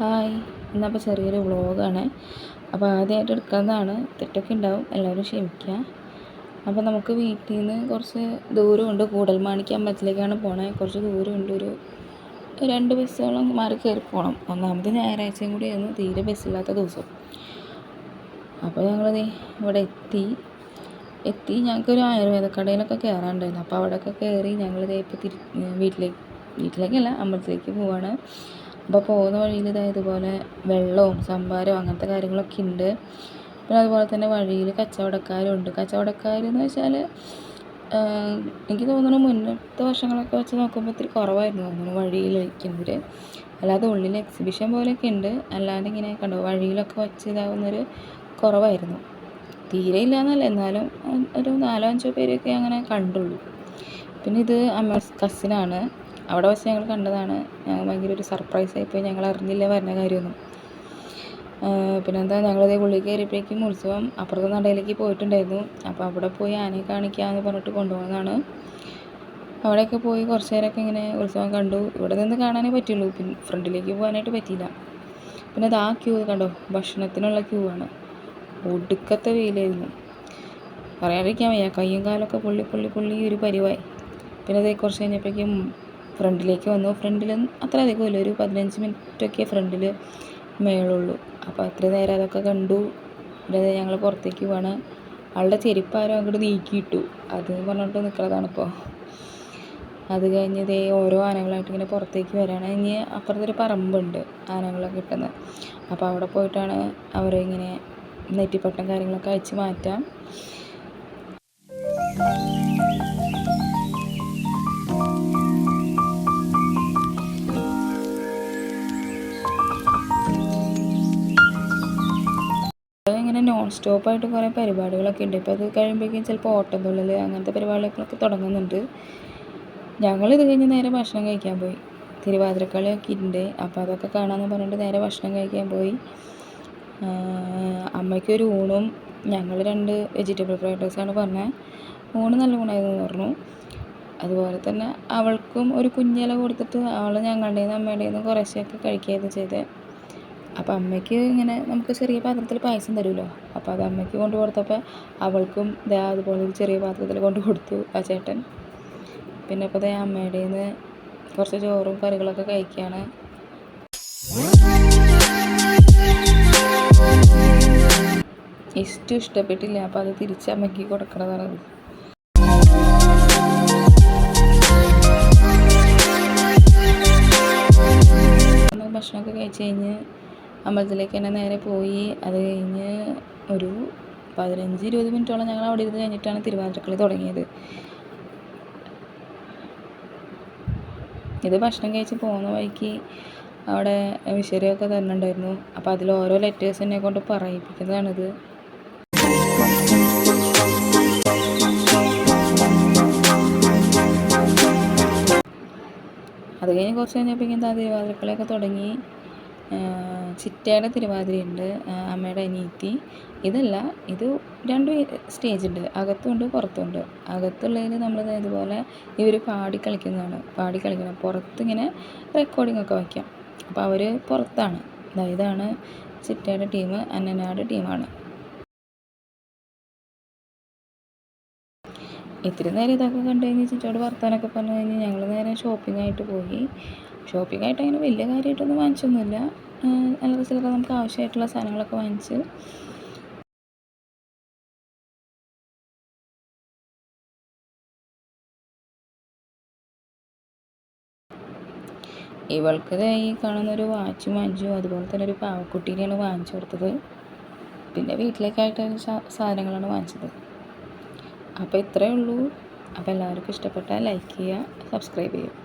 Hi. എന്നപ്പോൾ ചെറിയൊരു വ്ളോഗാണ്. അപ്പോൾ ആദ്യമായിട്ട് എടുക്കുന്നതാണ് തെറ്റൊക്കെ ഉണ്ടാവും. എല്ലാവരും ക്ഷമിക്കുക. അപ്പോൾ നമുക്ക് വീട്ടിൽ നിന്ന് കുറച്ച് ദൂരമുണ്ട്. കൂടൽമാണിക്ക് അമ്പലത്തിലേക്കാണ് പോണേ. കുറച്ച് ദൂരമുണ്ട്. ഒരു രണ്ട് ബസ്സോളം മാറി കയറി പോകണം. ഒന്നാമത് ഞായറാഴ്ചയും കൂടി ആയിരുന്നു തീരെ ബസ്സില്ലാത്ത ദിവസം. അപ്പോൾ ഞങ്ങൾ ഇവിടെ എത്തി. എത്തി. ഞങ്ങൾക്കൊരു ആയുർവേദ കടയിലൊക്കെ കയറാനുണ്ടായിരുന്നു. അപ്പോൾ അവിടെയൊക്കെ കയറി ഞങ്ങൾ ഇപ്പോൾ തിരി വീട്ടിലേക്ക് വീട്ടിലേക്കല്ല അമ്പലത്തിലേക്ക് പോവാണ്. അപ്പോൾ പോകുന്ന വഴിയിൽ ഇതാ ഇതുപോലെ വെള്ളവും സംഭാരവും അങ്ങനത്തെ കാര്യങ്ങളൊക്കെ ഉണ്ട് പിന്നെ അതുപോലെ തന്നെ വഴിയിൽ കച്ചവടക്കാരും ഉണ്ട് കച്ചവടക്കാരെന്ന് വെച്ചാൽ എനിക്ക് തോന്നുന്നു മുന്നത്തെ വർഷങ്ങളൊക്കെ വെച്ച് നോക്കുമ്പോൾ ഇത്തിരി കുറവായിരുന്നു തോന്നുന്നു വഴിയിൽ ഇരിക്കുന്നവർ അല്ലാതെ ഉള്ളിൽ എക്സിബിഷൻ പോലെയൊക്കെ ഉണ്ട് അല്ലാതെ ഇങ്ങനെ കണ്ടോ വഴിയിലൊക്കെ വെച്ച് ഇതാവുന്നൊരു കുറവായിരുന്നു. തീരെ ഇല്ല എന്നല്ല എന്നാലും ഒരു നാലോ അഞ്ചോ പേരൊക്കെ അങ്ങനെ കണ്ടുള്ളൂ. പിന്നെ ഇത് അമ്മ കസിനാണ് അവിടെ വെച്ച് ഞങ്ങൾ കണ്ടതാണ്. ഞങ്ങൾ ഭയങ്കര ഒരു സർപ്രൈസ് ആയിപ്പോയി ഞങ്ങൾ അറിഞ്ഞില്ല വരുന്ന കാര്യമൊന്നും. പിന്നെന്താ? ഞങ്ങളിതേ ഉള്ളിൽ കയറിയപ്പോഴേക്കും ഉത്സവം അപ്പുറത്തെ നടയിലേക്ക് പോയിട്ടുണ്ടായിരുന്നു. അപ്പോൾ അവിടെ പോയി ആനയെ കാണിക്കാമെന്ന് പറഞ്ഞിട്ട് കൊണ്ടുപോകുന്നതാണ് അവിടെയൊക്കെ പോയി കുറച്ച് നേരമൊക്കെ ഇങ്ങനെ ഉത്സവം കണ്ടു. ഇവിടെ നിന്ന് കാണാനേ പറ്റുള്ളൂ. പിന്നെ ഫ്രണ്ടിലേക്ക് പോകാനായിട്ട് പറ്റിയില്ല. പിന്നെ അത് ആ ക്യൂ കണ്ടോ? ഭക്ഷണത്തിനുള്ള ക്യൂ ആണ്. ഒടുക്കത്തെ വെയിലായിരുന്നു. പറയാതിരിക്കാൻ വയ്യ. കയ്യും കാലൊക്കെ പൊള്ളി പൊള്ളി പൊള്ളി ഒരു പരിവായി. പിന്നെ അതേ കുറച്ച് കഴിഞ്ഞപ്പോഴേക്കും ഫ്രണ്ടിലേക്ക് വന്നു. ഫ്രണ്ടിൽ അത്ര അധികം ഇല്ല. ഒരു പതിനഞ്ച് മിനിറ്റൊക്കെ ഫ്രണ്ടിൽ മേളുള്ളൂ. അപ്പോൾ അത്ര നേരം അതൊക്കെ കണ്ടു. പിന്നെ ഞങ്ങൾ പുറത്തേക്ക് പോവാണ്. ആളുടെ ചെരുപ്പ് അങ്ങോട്ട് നീക്കിയിട്ടു അത് പറഞ്ഞിട്ട് നിൽക്കുന്നതാണ് ഇപ്പോൾ അത് കഴിഞ്ഞ് ഇതേ ഓരോ ആനകളായിട്ട് ഇങ്ങനെ പുറത്തേക്ക് വരികയാണ് ഇനി അപ്പുറത്തൊരു പറമ്പുണ്ട് ആനകളൊക്കെ കിട്ടുന്നത് അപ്പോൾ അവിടെ പോയിട്ടാണ് അവരിങ്ങനെ നെറ്റിപ്പട്ടം കാര്യങ്ങളൊക്കെ അഴിച്ച് മാറ്റാം സ്റ്റോപ്പായിട്ട് കുറേ പരിപാടികളൊക്കെ ഉണ്ട്. ഇപ്പോൾ അത് കഴിയുമ്പോഴേക്കും ചിലപ്പോൾ ഓട്ടംതുള്ളൽ അങ്ങനത്തെ പരിപാടികളൊക്കെ തുടങ്ങുന്നുണ്ട്. ഞങ്ങളിത് കഴിഞ്ഞ് നേരെ ഭക്ഷണം കഴിക്കാൻ പോയി. തിരുവാതിരക്കളിയൊക്കെ ഉണ്ട്. അപ്പോൾ അതൊക്കെ കാണാമെന്ന് പറഞ്ഞിട്ട് നേരെ ഭക്ഷണം കഴിക്കാൻ പോയി. അമ്മയ്ക്കൊരു ഊണും ഞങ്ങൾ രണ്ട് വെജിറ്റബിൾ ഫ്രൈഡ് റൈസാണ് പറഞ്ഞത് ഊണ് നല്ല ഊണായിരുന്നു പറഞ്ഞു. അതുപോലെ തന്നെ അവൾക്കും ഒരു കുഞ്ഞില കൊടുത്തിട്ട് അവൾ ഞങ്ങളുടേന്ന് അമ്മയുടേന്ന് കുറേശ്ശെയൊക്കെ കഴിക്കുകയായിരുന്നു ചെയ്തത് അപ്പോൾ അമ്മയ്ക്ക് ഇങ്ങനെ നമുക്ക് ചെറിയ പാത്രത്തിൽ പായസം തരുമല്ലോ. അപ്പോൾ അത് അമ്മയ്ക്ക് കൊണ്ട് കൊടുത്തപ്പോൾ അവൾക്കും ദേ അതുപോലെ ചെറിയ പാത്രത്തിൽ കൊണ്ട് കൊടുത്തു ആ ചേട്ടൻ. പിന്നെ ഇപ്പോൾ ദേ അമ്മയുടെ നിന്ന് കുറച്ച് ചോറും കറികളൊക്കെ കഴിക്കുകയാണ് ഇഷ്ടം ഇഷ്ടപ്പെട്ടില്ല. അപ്പോൾ അത് തിരിച്ച് അമ്മയ്ക്ക് കൊടുക്കണതാണത് ഭക്ഷണമൊക്കെ കഴിച്ച് കഴിഞ്ഞ് അമ്പലത്തിലേക്ക് തന്നെ നേരെ പോയി. അത് കഴിഞ്ഞ് ഒരു പതിനഞ്ച് ഇരുപത് മിനിറ്റോളം ഞങ്ങൾ അവിടെ ഇരുന്ന് കഴിഞ്ഞിട്ടാണ് തിരുവാതിരക്കളി തുടങ്ങിയത്. ഇത് ഭക്ഷണം കഴിച്ച് പോകുന്ന വഴിക്ക് അവിടെ വിശരിയൊക്കെ തന്നിട്ടുണ്ടായിരുന്നു. അപ്പോൾ അതിൽ ഓരോ ലെറ്റേഴ്സ് എന്നെ കൊണ്ട് പറയിപ്പിക്കുന്നതാണിത്. അത് കഴിഞ്ഞ് കുറച്ച് കഴിഞ്ഞപ്പോൾ ഇങ്ങനെ തിരുവാതിരക്കളിയൊക്കെ തുടങ്ങി. ചിറ്റയുടെ തിരുവാതിരയുണ്ട് അമ്മയുടെ അനിയത്തി ഇതല്ല ഇത് രണ്ട് സ്റ്റേജ് ഉണ്ട് അകത്തുണ്ട് പുറത്തുണ്ട്. അകത്തുള്ളതിൽ നമ്മൾ ഇതുപോലെ ഇവർ പാടി കളിക്കുന്നതാണ്. പാടി കളിക്കണം. പുറത്തിങ്ങനെ റെക്കോർഡിംഗ് ഒക്കെ വയ്ക്കാം. അപ്പോൾ അവർ പുറത്താണ്. ഇതാണ് ചിറ്റയുടെ ടീം അന്നനാട് ടീമാണ്. ഇത്തിരി നേരം ഇതൊക്കെ കണ്ടു കഴിഞ്ഞ് ചിറ്റോട് വർത്താനൊക്കെ പറഞ്ഞു കഴിഞ്ഞ് ഞങ്ങൾ നേരെ ഷോപ്പിംഗ് ആയിട്ട് പോയി. ഷോപ്പിംഗ് ആയിട്ട് അങ്ങനെ വലിയ കാര്യമായിട്ടൊന്നും വാങ്ങിച്ചൊന്നുമില്ല. അല്ലാതെ ചിലപ്പോൾ നമുക്ക് ആവശ്യമായിട്ടുള്ള സാധനങ്ങളൊക്കെ വാങ്ങിച്ച്. ഇവൾക്ക് ഈ കാണുന്ന ഒരു വാച്ചും വാങ്ങിച്ചു അതുപോലെ തന്നെ ഒരു പാവക്കുട്ടീനെയാണ് വാങ്ങിച്ചു കൊടുത്തത്. പിന്നെ വീട്ടിലേക്കായിട്ട് സാധനങ്ങളാണ് വാങ്ങിച്ചത്. അപ്പോൾ ഇത്രയേ ഉള്ളൂ. അപ്പോൾ എല്ലാവർക്കും ഇഷ്ടപ്പെട്ടാൽ ലൈക്ക് ചെയ്യുക സബ്സ്ക്രൈബ് ചെയ്യുക.